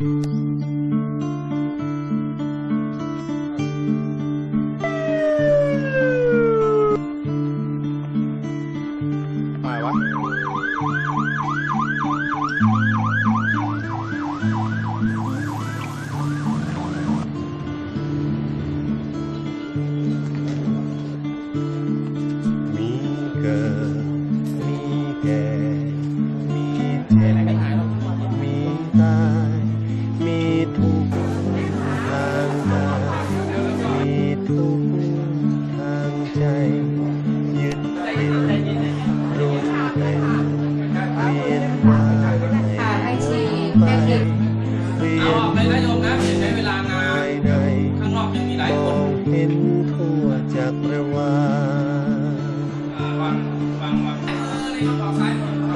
อะ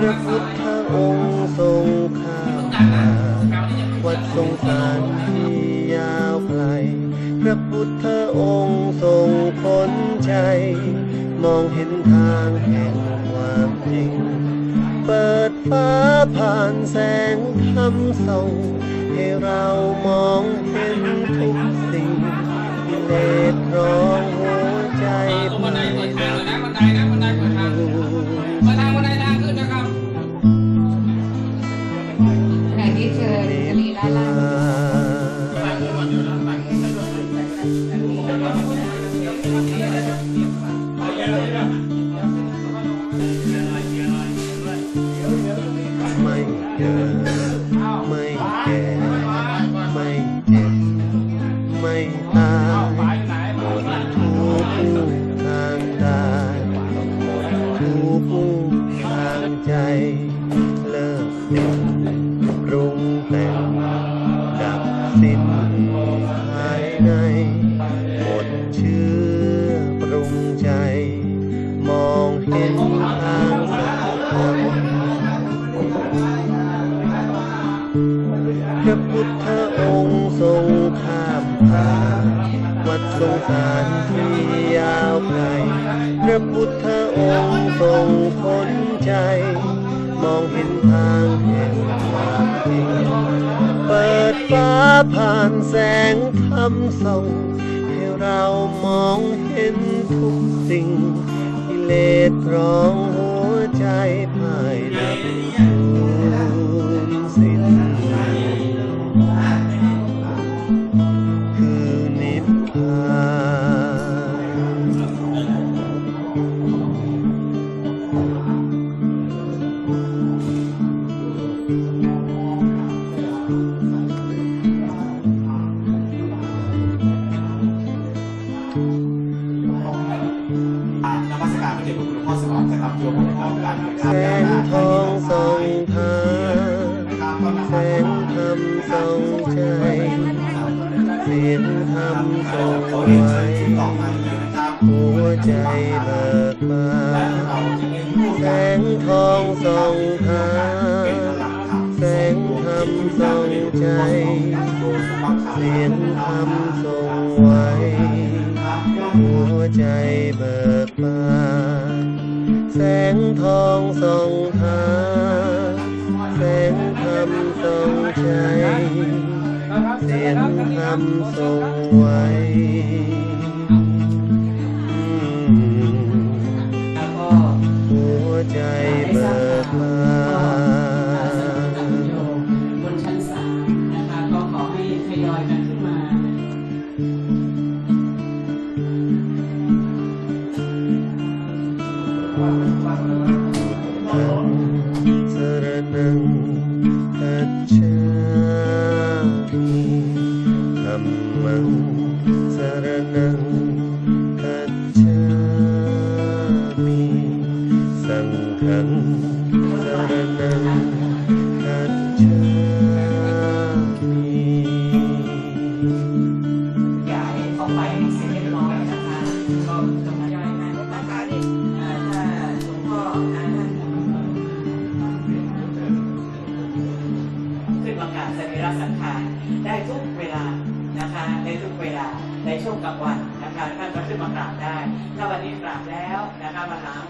ระพุทธองค์ทรงข้ามผ่าวัดทรงสารที่ยาวไกล พระพุทธองค์ทรงพ้นใจมองเห็นทางแห่งความจริง เปิดฟ้าผ่านแสงธรรมส่องให้เรามองเห็นทุกสิ่งกิเลสร้องหัวใจตรงบันไป ไม่เกิดไม่แก่ไม่เจ็บ ไม่ตายหมดทุกทางกายหมดทุกทางใจ เลิกสิ้นปรุงแต่งดับสิ้นภายในหมดเชื่อ สารที่ยาวไกลพระพุทธองค์ทรงพ้นใจ มองเห็นทางแห่งความจริงเปิดฟ้าผ่านแสงธรรมส่องให้เรามองเห็นทุกสิ่งกิเลสร้องหัวใจภายดับ พ่อสวรรค์นะครับโยมพร้อมกันนะคแสรับงทองส่องทางนะครับก็นะแสครับงธรรมส่องใจเสียงธรรมส่องขอเรียนไว้หัวใจเบิกบาและนแสงทองส่องทางเป็นหลักธรรมแสงธรรมส่องใจโดยสุภาพเสียงธรรมส่งไว้ หัวใจเบิกบานแสงทองส่องทาแสงธรรมส่องใจ เสียงธรรมส่งไว้หัวใจเบิกบานโยมบนชั้นสามนะคะก็ขอให้ทยอยกัน ส เวลาในช่วงกลางวันนะคะท่านก็ขึ้นมากราบได้ ถ้าวันนี้กราบแล้วนะคะวันหลัง